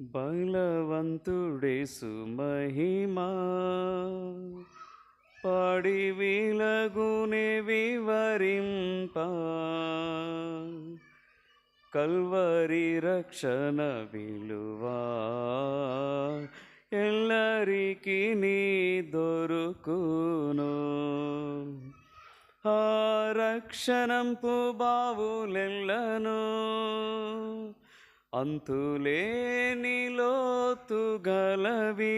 బలవంతుడేసు మహిమా పాడి వీలగునే వివరింప. కల్వరి రక్షణ విలువా. ఎల్లరికి నీ దొరుకును. ఆ రక్షణంపు బావులెల్లను. అంతులేని లోతు గలవి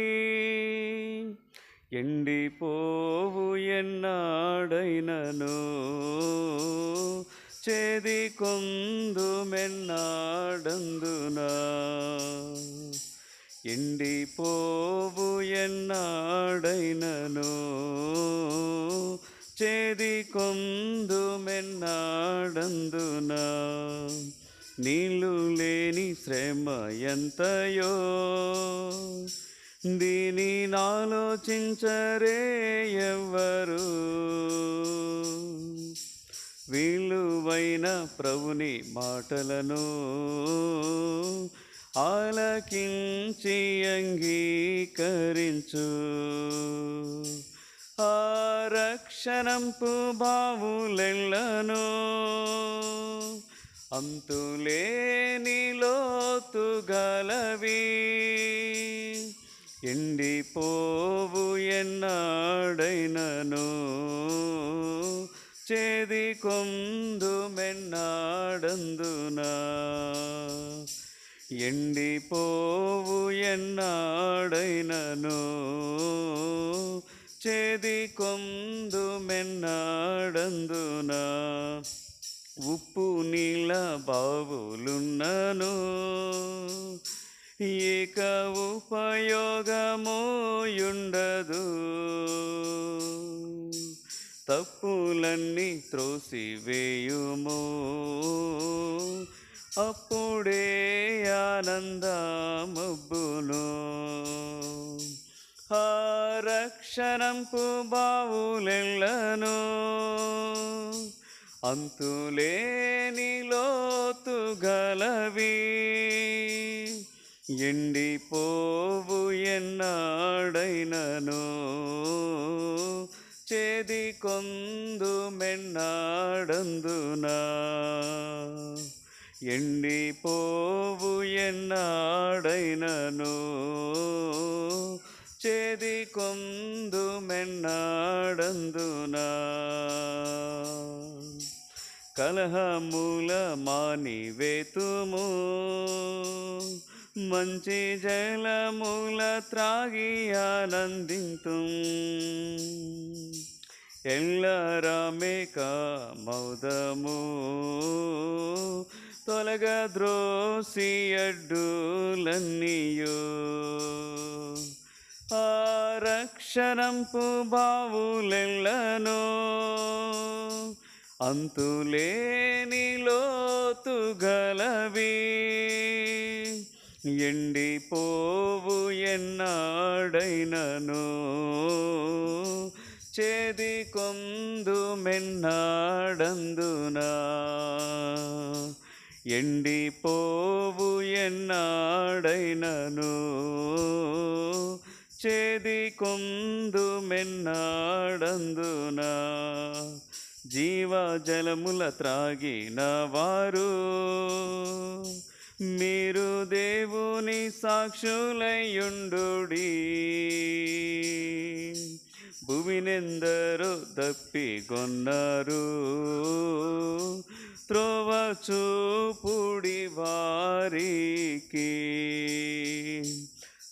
ఎండిపోవు ఎన్నాడైనను. చేది కొందు మెన్నాడందునా ఎండిపోవు ఎన్నాడైనను. చేది కొందు మెన్నాడందునా నీళ్ళు లేని శ్రమ ఎంతయో? దీని ఆలోచించరే ఎవ్వరు? విలువైన ప్రభుని మాటలను ఆలకించి అంగీకరించు. ఆ రక్షణంపు బావులెల్లను అంతులేని లోతు గలవి ఎండిపోవు ఎన్నాడైనను. చేది కొందు మెన్నాడందునా. ఎండిపోవు ఎన్నాడైనను. చేది కొందు మెన్నాడందునా. ఉప్పు నీళ్ళ బావులున్నను. ఇక ఉపయోగమోయుండదు. తప్పులన్నీ త్రోసివేయుము. అప్పుడే ఆనందమబ్బును. ఆ రక్షణంపు బావులెళ్ళను. అంతులేని లోతు గలవి ఎండిపోవు ఎన్నాడైనను. చేది కొందు మెన్నాడందునా. ఎండిపోవు ఎన్నాడైనను. చేది కొందు మెన్నాడందునా. కలహమూల మానివేతుము. మంచి జలమూల త్రాగి ఆనందింతు. ఎల్లరామే కామౌదము తొలగ ద్రోసి అడ్డులన్నీయో. ఆ రక్షణంపు బావులెల్లను. అంతులేని లోతు గలవి ఎండిపోవు ఎన్నాడైనను. చేది కొందు మెన్నాడందునా. ఎండిపోవు ఎన్నాడైనను. చేది కొందు మెన్నాడందునా. జీవజలముల త్రాగిన వారు మీరు దేవుని సాక్షులయ్యుండుడి. భూమినెందరో తప్పికొన్నారు త్రోవ చూపుడి వారికి.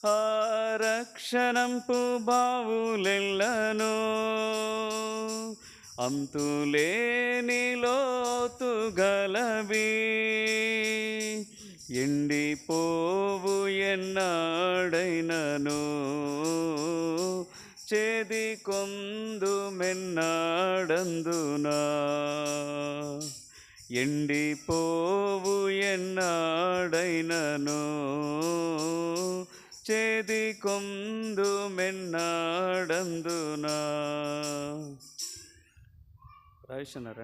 ఆ రక్షణంపు బావులెల్లను. అంతులేని లోతు గలవి ఎండిపోవు ఎన్నాడైనను. చేది కొందు మెన్నాడందునా. ఎండిపోవు ఎన్నాడైనను. చేది కొందు మెన్నాడందునా. Right, Shanaran.